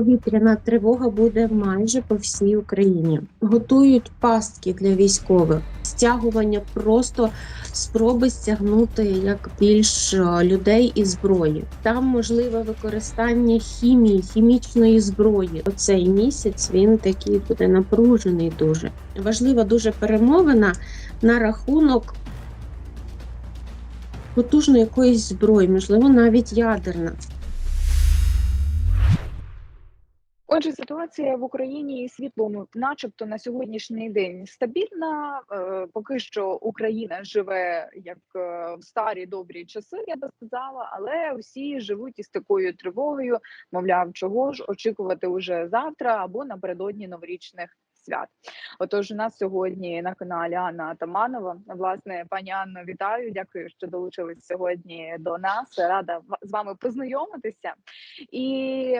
повітряна тривога буде майже по всій Україні. Готують пастки для військових, стягування просто спроби стягнути як більш е, людей і зброї. Там можливе використання хімії, хімічної зброї. Оцей місяць він такий буде напружений. Дуже важлива дуже перемовина на рахунок потужної якоїсь зброї, можливо, навіть ядерна. Отже, ситуація в Україні і світлому, начебто, на сьогоднішній день стабільна. Е, Поки що Україна живе як е, в старі добрі часи, я би сказала, але всі живуть із такою тривогою. Мовляв, чого ж очікувати уже завтра або напередодні новорічних свят. Отож, у нас сьогодні на каналі Анна Атаманова. Власне, пані Анно, вітаю. Дякую, що долучились сьогодні до нас. Рада з вами познайомитися. І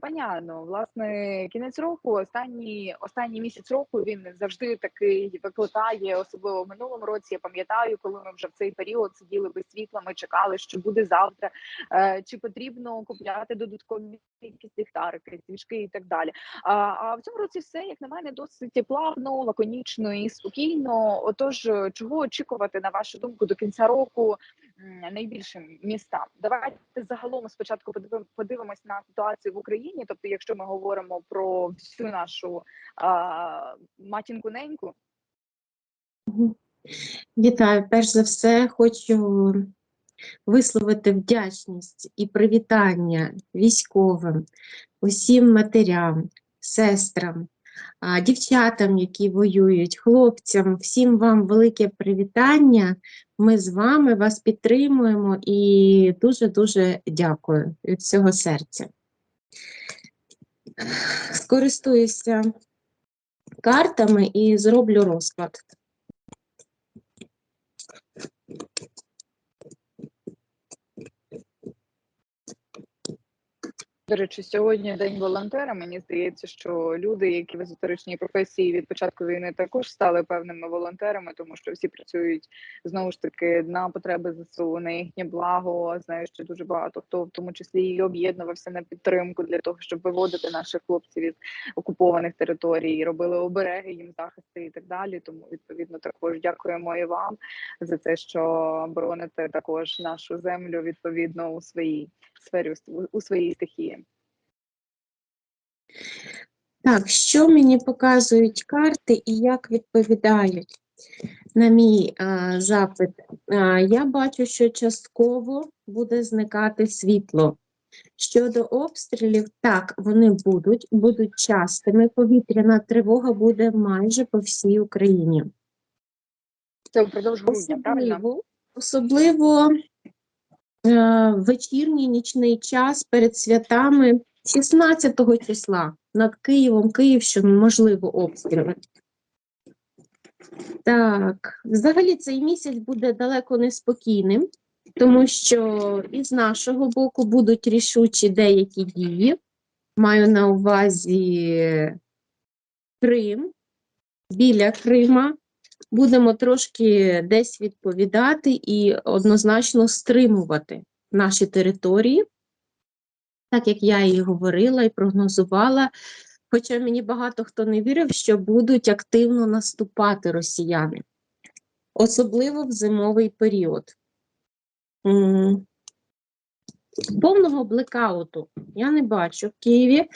пані Анно, власне, кінець року, останній останній місяць року він завжди такий викликає, особливо в минулому році. Я пам'ятаю, коли ми вже в цей період сиділи без світла, ми чекали, що буде завтра, е, чи потрібно купляти додаткові якісь ліхтарики, свічки і так далі. А, а в цьому році все, як на мене, досить плавно, лаконічно і спокійно. Отож, е, чого очікувати на вашу думку до кінця року найбільшим містам? Давайте загалом спочатку подивим- подивимось на ситуацію в Україні. Тобто, якщо ми говоримо про всю нашу а, матінку неньку, Вітаю. Перш за все, хочу висловити вдячність і привітання військовим, усім матерям, сестрам, дівчатам, які воюють, хлопцям, всім вам велике привітання. Ми з вами вас підтримуємо і дуже-дуже дякую від всього серця. Скористуюся картами і зроблю розклад. До речі, сьогодні день волонтера. Мені здається, що люди, які в езотеричній професії від початку війни також стали певними волонтерами, тому що всі працюють знову ж таки на потреби ЗСУ, на їхнє благо. Знаю, що дуже багато хто в тому числі і об'єднувався на підтримку для того, щоб виводити наших хлопців із окупованих територій, робили обереги їм захисти і так далі. Тому відповідно також дякуємо і вам за те, що бороните також нашу землю відповідно у своїй сфері у- своїй стихії. Так, що мені показують карти і як відповідають на мій а, запит? А, я бачу, що частково буде зникати світло. Щодо обстрілів, так, вони будуть, будуть частими. Повітряна тривога буде майже по всій Україні. Це впродовж грудня, правильно? Особливо, вечірній нічний час перед святами 16 числа над Києвом, Київщиною, можливо, обстріли. Так, взагалі цей місяць буде далеко неспокійним, тому що із нашого боку будуть рішучі деякі дії. Маю на увазі Крим, біля Крима. Будемо трошки десь відповідати і однозначно стримувати наші території, так як я і говорила і прогнозувала. Хоча мені багато хто не вірив, що будуть активно наступати росіяни, особливо в зимовий період. Повного блекауту я не бачу в Києві.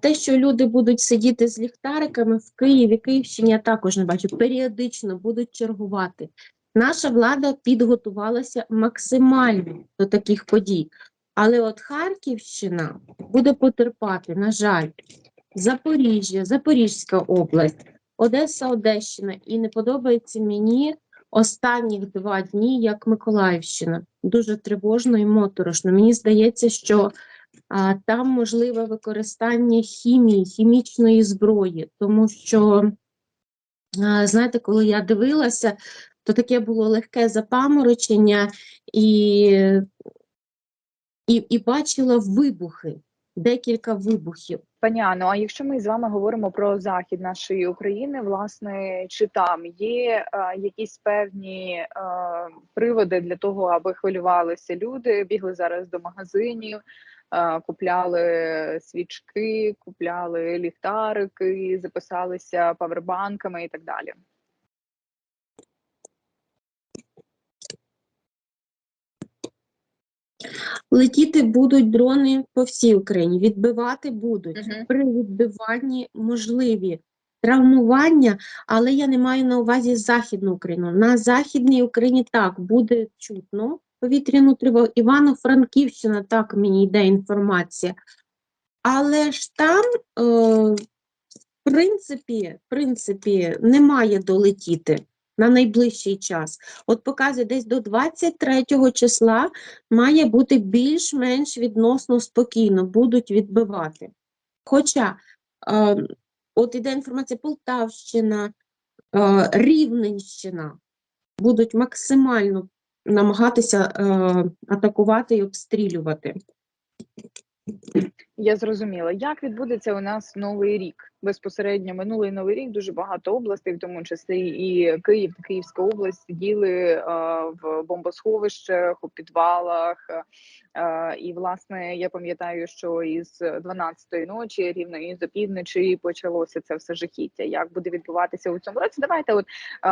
Те, що люди будуть сидіти з ліхтариками в Києві, Київщині, я також не бачу. Періодично будуть чергувати. Наша влада підготувалася максимально до таких подій. Але от Харківщина буде потерпати, на жаль, Запоріжжя, Запорізька область, Одеса, Одещина. І не подобається мені останніх два дні, як Миколаївщина. Дуже тривожно і моторошно. Мені здається, що там можливе використання хімії, хімічної зброї, тому що, знаєте, коли я дивилася, то таке було легке запаморочення і, і, і бачила вибухи, декілька вибухів. Пані Анно, а якщо ми з вами говоримо про захід нашої України, власне, чи там є е, якісь певні е, приводи для того, аби хвилювалися люди, бігли зараз до магазинів, купляли свічки, купляли ліхтарики, записалися павербанками і так далі. Летіти будуть дрони по всій Україні, відбивати будуть. Мгм. При відбиванні можливі травмування, але я не маю на увазі Західну Україну. На Західній Україні так буде чутно повітряну тривогу. Івано-Франківщина, так мені йде інформація. Але ж там, е, в принципі, в принципі, немає долетіти на найближчий час. От показує, десь до 23 числа має бути більш-менш відносно спокійно, будуть відбивати. Хоча е, от іде інформація Полтавщина, е, Рівненщина будуть максимально намагатися е, атакувати і обстрілювати. Я зрозуміла, як відбудеться у нас новий рік. Безпосередньо минулий новий рік дуже багато областей, в тому числі і Київ та Київська область, сиділи в бомбосховищах, у підвалах. І власне я пам'ятаю, що із 12-ї ночі, рівно із опівночі, почалося це все жахіття. Як буде відбуватися у цьому році? Давайте, от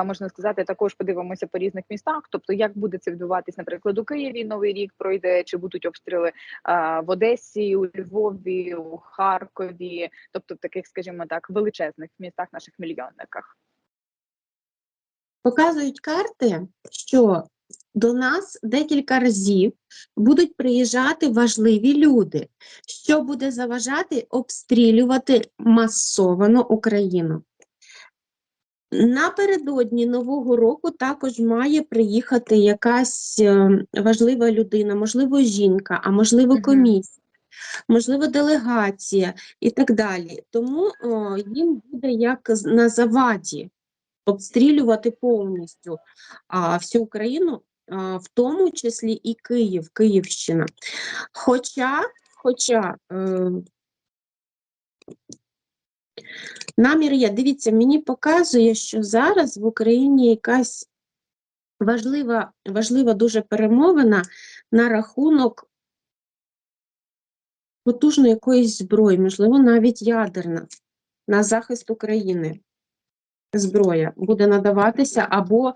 можна сказати, також подивимося по різних містах. Тобто, як буде це відбуватись, наприклад, у Києві новий рік пройде, чи будуть обстріли в Одесі, у Львові, у Харкові, тобто в таких, скажімо так, величезних містах, наших мільйонниках. Показують карти, що до нас декілька разів будуть приїжджати важливі люди, що буде заважати обстрілювати масовано Україну. Напередодні Нового року також має приїхати якась е, важлива людина, можливо, жінка, а можливо, комісія, можливо, делегація і так далі. Тому о, їм буде як на заваді обстрілювати повністю а, всю Україну, а, в тому числі і Київ, Київщина. Хоча, хоча е, намір є, дивіться, мені показує, що зараз в Україні якась важлива, важлива дуже перемовина на рахунок потужної якоїсь зброї, можливо, навіть ядерна, на захист України. Зброя буде надаватися, або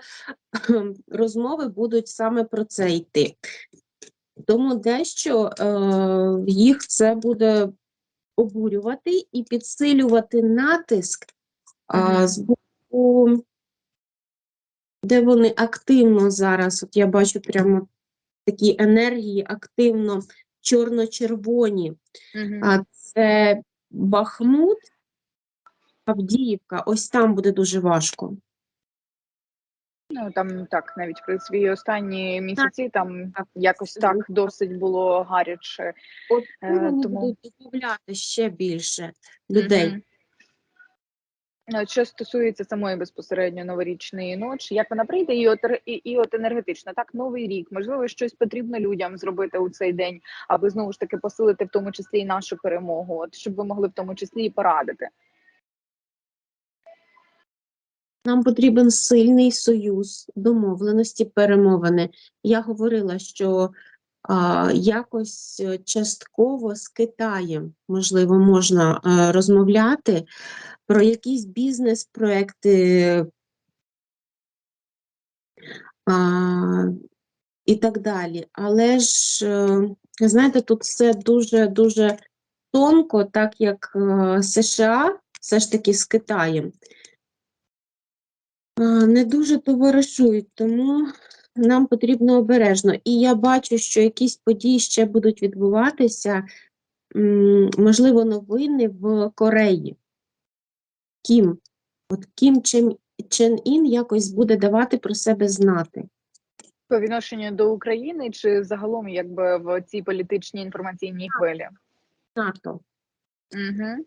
розмови будуть саме про це йти. Тому дещо е, їх це буде обурювати і підсилювати натиск Мгм. з боку, де вони активно зараз, от я бачу прямо такі енергії, активно чорно-червоні. А це Бахмут, Авдіївка, ось там буде дуже важко. Ну там так, навіть при свої останні місяці там так, якось так досить було гаряче. От Е, тому- будуть додавляти ще більше людей. Мгм. Ну, Що стосується самої безпосередньо новорічної ночі, як вона прийде, і от і, і от енергетично, так новий рік, можливо, щось потрібно людям зробити у цей день, аби знову ж таки посилити в тому числі і нашу перемогу, от щоб ви могли в тому числі і порадити. Нам потрібен сильний союз, домовленості, перемовини. Я говорила, що якось е, частково з Китаєм, можливо, можна е, розмовляти про якісь бізнес-проекти і так далі. Але ж, е, знаєте, тут все дуже-дуже тонко, так як США все ж таки з Китаєм. Не дуже товаришують, тому нам потрібно обережно. І я бачу, що якісь події ще будуть відбуватися, можливо, новини в Кореї. Кім, от Кім Чен, Чен Ін якось буде давати про себе знати. По відношенню до України чи загалом, якби в цій політичній інформаційній хвилі? НАТО. Угу.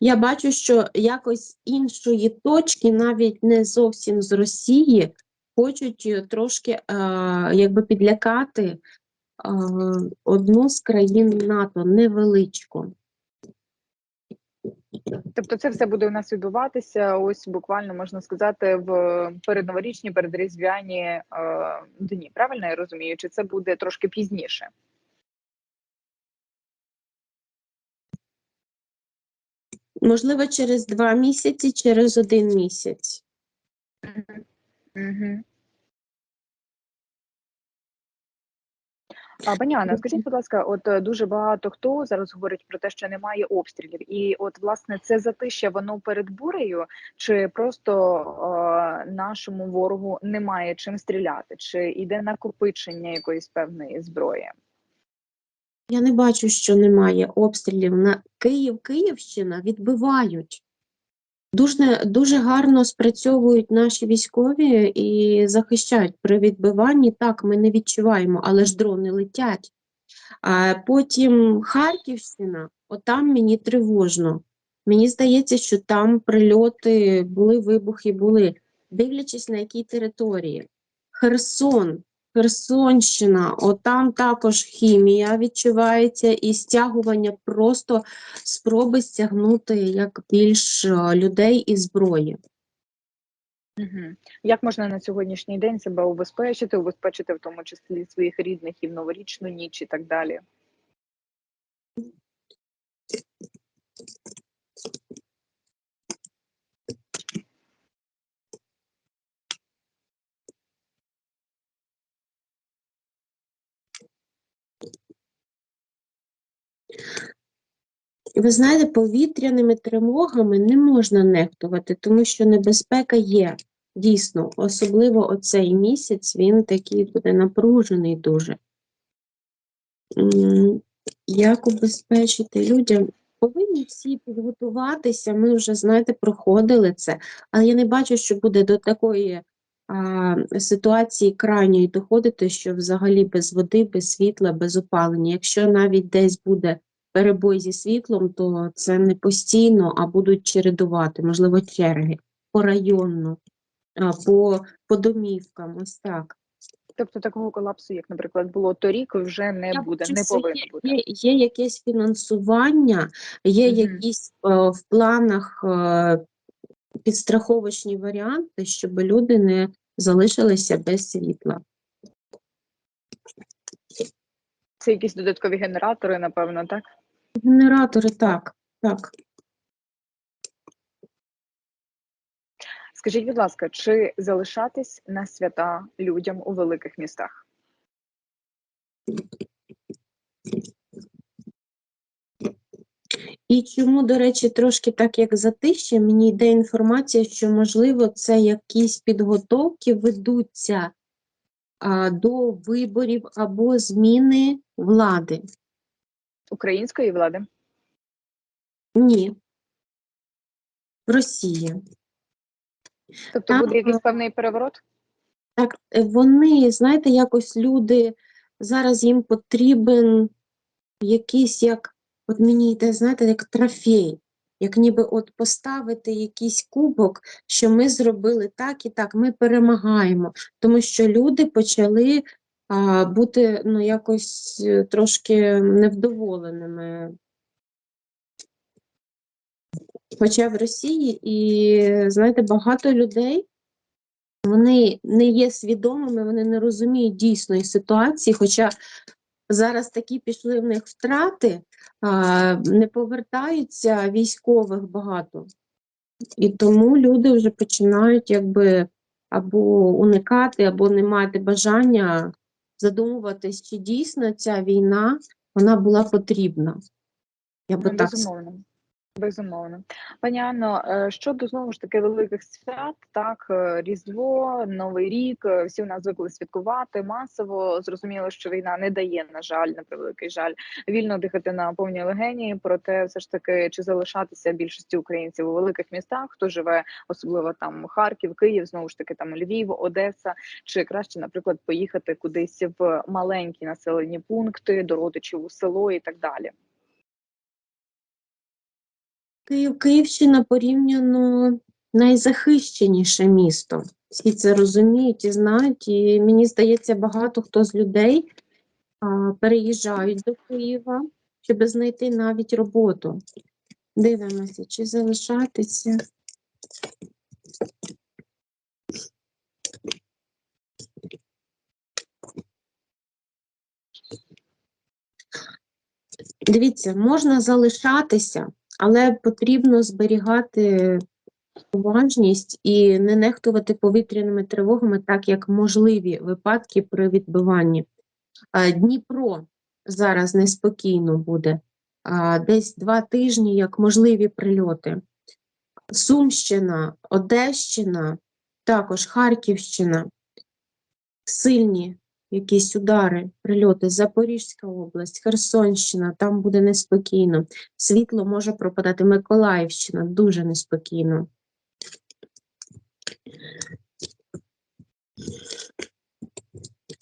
Я бачу, що якось іншої точки, навіть не зовсім з Росії, хочуть е, трошки е, якби підлякати е, одну з країн НАТО, невеличку. Тобто це все буде у нас відбуватися ось буквально можна сказати в передноворічні, передріздвяні е, дні. Правильно я розумію? Чи це буде трошки пізніше? Можливо, через два місяці, через один місяць. Угу. А, пані Анна, скажіть, будь ласка, от е, дуже багато хто зараз говорить про те, що немає обстрілів, і от власне це затища воно перед бурею, чи просто е, нашому ворогу немає чим стріляти, чи йде накопичення якоїсь певної зброї? Я не бачу, що немає обстрілів. На Київ, Київщина відбивають. Дуже, дуже гарно спрацьовують наші військові і захищають при відбиванні. Так, ми не відчуваємо, але ж дрони летять. А потім Харківщина, отам мені тривожно. Мені здається, що там прильоти були, вибухи були, дивлячись на якій території. Херсон, Херсонщина, отам також хімія відчувається і стягування просто спроби стягнути як більш е, людей і зброї. Як можна на сьогоднішній день себе убезпечити, убезпечити в тому числі своїх рідних і в новорічну ніч і так далі? Ви знаєте, повітряними тривогами не можна нехтувати, тому що небезпека є. Дійсно, особливо оцей місяць він такий буде напружений дуже. Як убезпечити людям? Повинні всі підготуватися. Ми вже, знаєте, проходили це, але я не бачу, що буде до такої а, ситуації крайньої доходити, що взагалі без води, без світла, без опалення. Якщо навіть десь буде перебой зі світлом, то це не постійно, а будуть чередувати, можливо, черги порайонно, а, по, по домівкам, ось так. Тобто такого колапсу, як, наприклад, було торік, вже не Я буде, не повинно бути. Є, є якесь фінансування, є Мгм. якісь е, в планах е, підстраховочні варіанти, щоб люди не залишилися без світла. Це якісь додаткові генератори, напевно, так? Генератори, так, так. Скажіть, будь ласка, чи залишатись на свята людям у великих містах? І чому, до речі, трошки так як затище, мені йде інформація, що, можливо, це якісь підготовки ведуться а, до виборів або зміни влади. Української влади? Ні. Росія. Тобто Там, буде якийсь е, певний переворот? Так, е, вони, знаєте, якось люди зараз їм потрібен якийсь як, от мені йде, знаєте, як трофей, як ніби от поставити якийсь кубок, що ми зробили так і так, ми перемагаємо, тому що люди почали бути ну, якось е, трошки невдоволеними. Хоча в Росії і, знаєте, багато людей вони не є свідомими, вони не розуміють дійсної ситуації, хоча зараз такі пішли в них втрати, не повертаються військових багато. І тому люди вже починають якби або уникати, або не мати бажання задумуватись, чи дійсно ця війна вона була потрібна. Я би Ну, так безумовно. Безумовно. Пані Анно, е, щодо знову ж таки великих свят, так, е, Різдво, Новий рік, е, всі у нас звикли святкувати масово. Зрозуміло, що війна не дає, на жаль, на превеликий жаль, вільно дихати на повній легені. Проте, все ж таки, чи залишатися більшості українців у великих містах, хто живе, особливо там Харків, Київ, знову ж таки, там Львів, Одеса, чи краще, наприклад, поїхати кудись в маленькі населені пункти, до родичів у село і так далі. Київ, Київщина порівняно найзахищеніше місто. Всі це розуміють і знають. І мені здається, багато хто з людей а, переїжджають до Києва, щоб знайти навіть роботу. Дивимося, чи залишатися. Дивіться, можна залишатися, але потрібно зберігати уважність і не нехтувати повітряними тривогами, так як можливі випадки при відбиванні. Дніпро зараз неспокійно буде. Десь два тижні, як можливі прильоти. Сумщина, Одещина, також Харківщина, сильні якісь удари, прильоти, Запорізька область, Херсонщина, там буде неспокійно. Світло може пропадати, Миколаївщина, дуже неспокійно.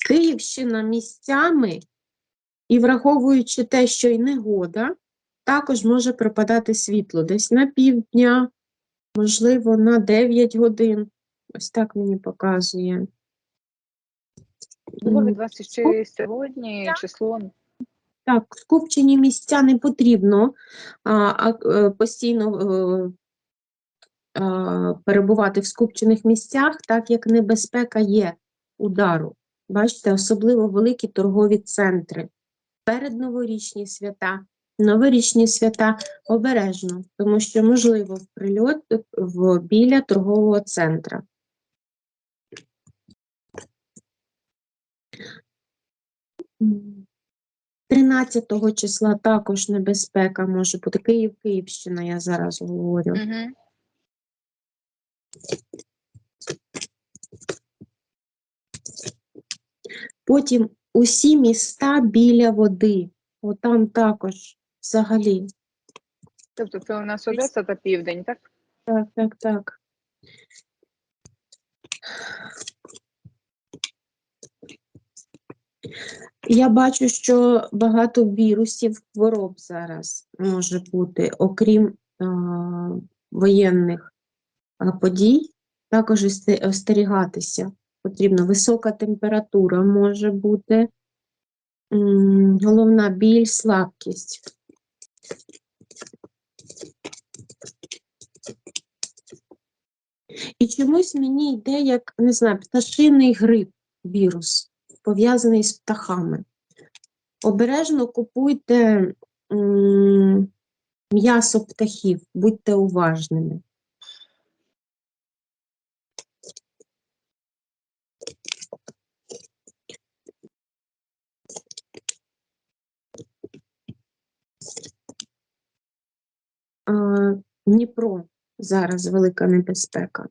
Київщина місцями, і враховуючи те, що й негода, також може пропадати світло десь на півдня, можливо, на 9 годин. Ось так мені показує. Сьогодні число Так, скупчені місця не потрібно а, а, е, постійно е, а, перебувати в скупчених місцях, так як небезпека є удару. Бачите, особливо великі торгові центри. Передноворічні свята, новорічні свята обережно, тому що можливо в прильот в, біля торгового центра. 13 числа також небезпека може бути. Київ, Київщина, я зараз говорю. Угу. Потім усі міста біля води. Отам також взагалі. Тобто це у нас Одеса та Південь, так? Так, так, так. Я бачу, що багато вірусів, хвороб зараз може бути, окрім а, воєнних подій, також остерігатися потрібно. Висока температура може бути, головна біль, слабкість. І чомусь мені йде, як, не знаю, пташиний грип, вірус, пов'язаний з птахами. Обережно купуйте м'ясо птахів, будьте уважними. Дніпро зараз велика небезпека.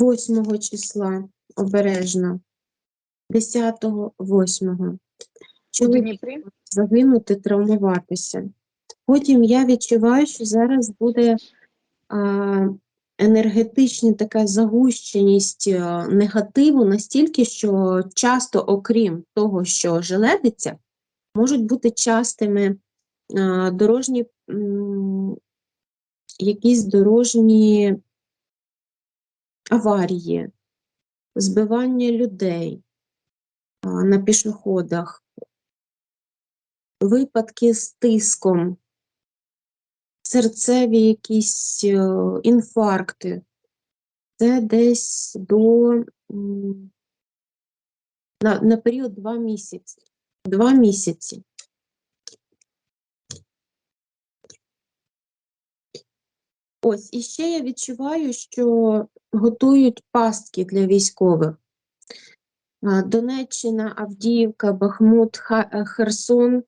Восьмого числа обережно. Десятого, восьмого. У Чоловік загинути, травмуватися. Потім я відчуваю, що зараз буде а, енергетична така загущеність негативу настільки, що часто, окрім того, що желедиться, можуть бути частими а, дорожні м, якісь дорожні аварії, збивання людей на пішоходах, випадки з тиском, серцеві якісь е, інфаркти. Це десь до на, на період два місяці. Два місяці. Ось, і ще я відчуваю, що готують пастки для військових. Донеччина, Авдіївка, Бахмут, е, Херсон.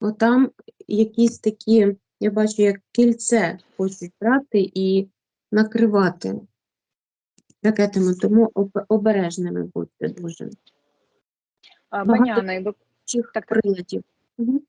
Отам якісь такі, я бачу, як кільце хочуть брати і накривати ракетами, тому обережними будьте дуже. Багато- і Чих Так, так. приладів. Мгм.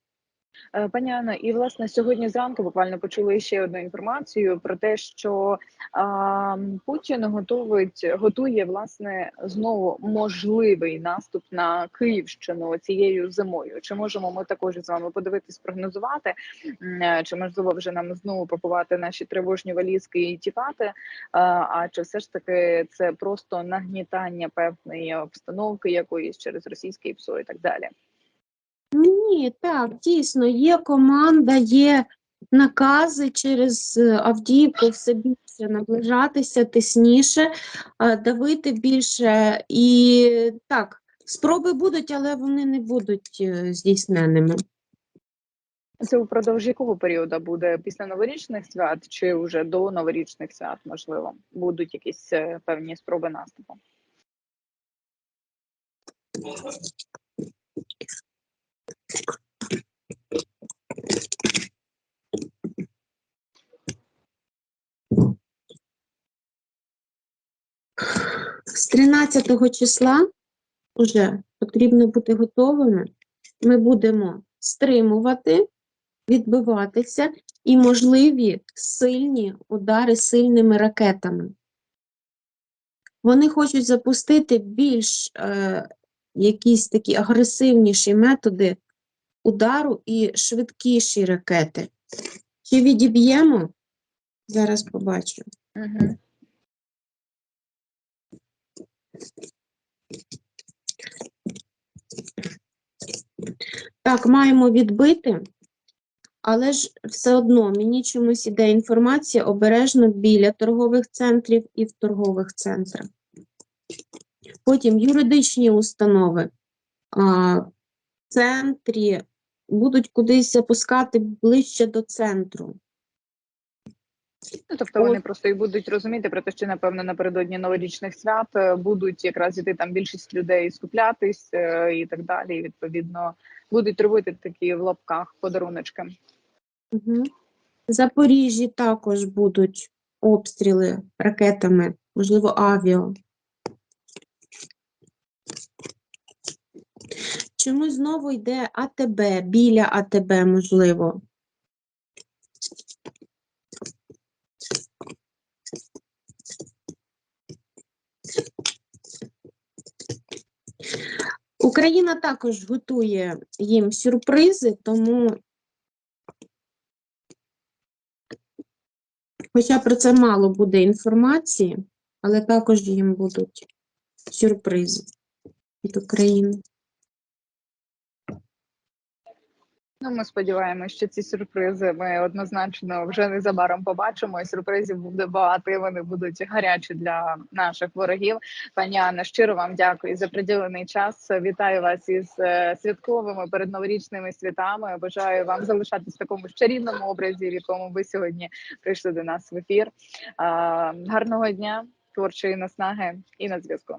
Е, Пані Анна, і власне сьогодні зранку буквально почули ще одну інформацію про те, що а, Путін готовить готує власне знову можливий наступ на Київщину цією зимою. Чи можемо ми також з вами подивитись, прогнозувати? Е, Чи можливо вже нам знову пакувати наші тривожні валізки і тікати? А, а чи все ж таки це просто нагнітання певної обстановки якоїсь через російський ПСО і так далі? Ні, так, дійсно, є команда, є накази через е, Авдіївку все більше наближатися, тисніше, е, давити більше. І так, Спроби будуть, але вони не будуть е, здійсненими. Це упродовж якого періоду буде після новорічних свят чи вже до новорічних свят, можливо, будуть якісь певні спроби наступу? З 13 числа вже потрібно бути готовими. Ми будемо стримувати, відбиватися і можливі сильні удари сильними ракетами. Вони хочуть запустити більш е, якісь такі агресивніші методи удару і швидкіші ракети. Чи відіб'ємо? Зараз побачу. Угу. Так, маємо відбити, але ж все одно мені чомусь іде інформація обережно біля торгових центрів і в торгових центрах. Потім юридичні установи в центрі будуть кудись запускати ближче до центру. Ну, тобто вони просто і будуть розуміти про те, що напевно напередодні новорічних свят е, будуть якраз іти там більшість людей скуплятись е, і так далі. І відповідно будуть робити такі в лапках подаруночки. Угу. В Запоріжжі також будуть обстріли ракетами, можливо, авіа. Чомусь знову йде АТБ, біля АТБ, можливо. Україна також готує їм сюрпризи, тому Хоча про це мало буде інформації, але також їм будуть сюрпризи від України. Ну, ми сподіваємося, що ці сюрпризи ми однозначно вже незабаром побачимо. І сюрпризів буде багато. і Вони будуть гарячі для наших ворогів. Пані Анна, щиро вам дякую за приділений час. Вітаю вас із е, святковими передноворічними святами. Бажаю вам залишатись в такому ж образі, в якому ви сьогодні прийшли до нас в ефір. Гарного дня, творчої наснаги і на зв'язку.